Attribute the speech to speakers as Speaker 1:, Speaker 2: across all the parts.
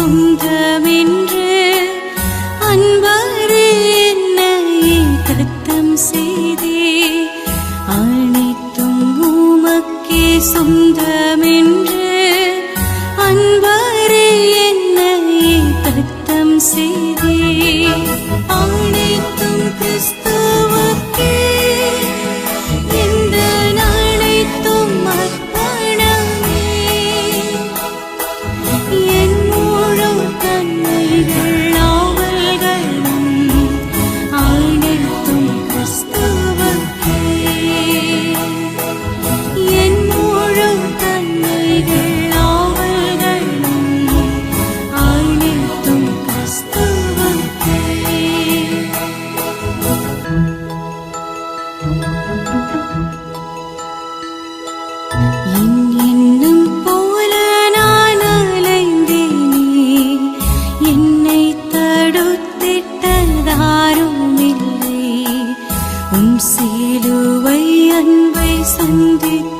Speaker 1: சொந்தமென்று அன்பாரு என்னை தத்தம் செய்தே. அனைத்தும் உமக்கே சொந்தமென்று அன்பாரு என்னை தத்தம் செய்தே. தடுத்திட்டதாரும் இல்லை உம் சீலுவை அன்பை சந்தித்த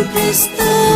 Speaker 1: This. the